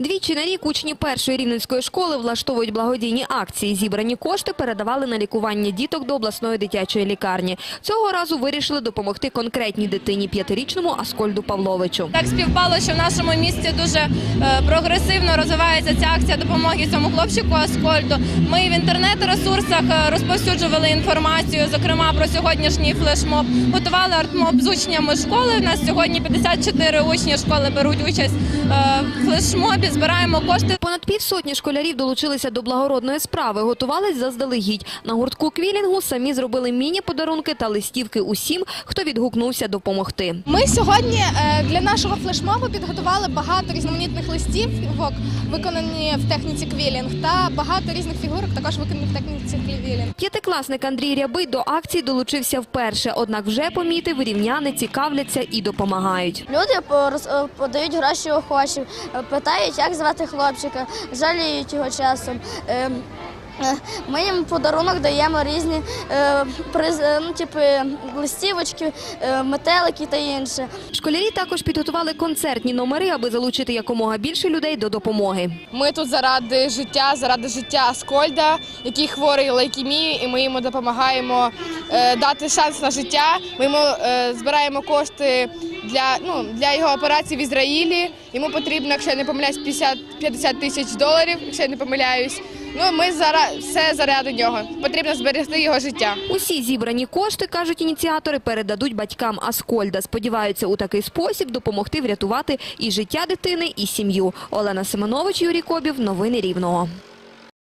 Двічі на рік учні першої рівненської школи влаштовують благодійні акції. Зібрані кошти передавали на лікування діток до обласної дитячої лікарні. Цього разу вирішили допомогти конкретній дитині п'ятирічному Аскольду Павловичу. Так співпало, що в нашому місті дуже е, прогресивно розвивається ця акція допомоги цьому хлопчику Аскольду. Ми в інтернет-ресурсах е, розповсюджували інформацію, зокрема про сьогоднішній флешмоб. Готували артмоб з учнями школи. У нас сьогодні 54 учні школи беруть участь е, в флешмобі. Збираємо кошти. Понад півсотні школярів долучилися до благородної справи, готувались заздалегідь. На гуртку квілінгу самі зробили міні-подарунки та листівки усім, хто відгукнувся допомогти. Ми сьогодні е, для нашого флешмобу підготували багато різноманітних листівок, виконані в техніці квілінг, та багато різних фігурок, також виконаних в техніці квілінг. П'ятикласник Андрій Рябий до акції долучився вперше, однак вже помітив, рівняни цікавляться і допомагають. Люди подають гроші охочі, питають, як звати хлопчика, жаліють його часом. Е, Ми їм подарунок даємо різні е, приз, е, ну, типу, листівочки, е, метелики та інше. Школярі також підготували концертні номери, аби залучити якомога більше людей до допомоги. Ми тут заради життя, заради життя Аскольда, який хворий лейкемією, і ми йому допомагаємо е, дати шанс на життя. Ми йому е, збираємо кошти для, ну, для його операції в Ізраїлі. Йому потрібно, якщо я не помиляюсь, 50, 50 тисяч доларів, якщо я не помиляюсь. Ну, ми зара... все заради нього. Потрібно зберегти його життя. Усі зібрані кошти, кажуть ініціатори, передадуть батькам Аскольда. Сподіваються у такий спосіб допомогти врятувати і життя дитини, і сім'ю. Олена Семенович, Юрій Кобів. Новини Рівного.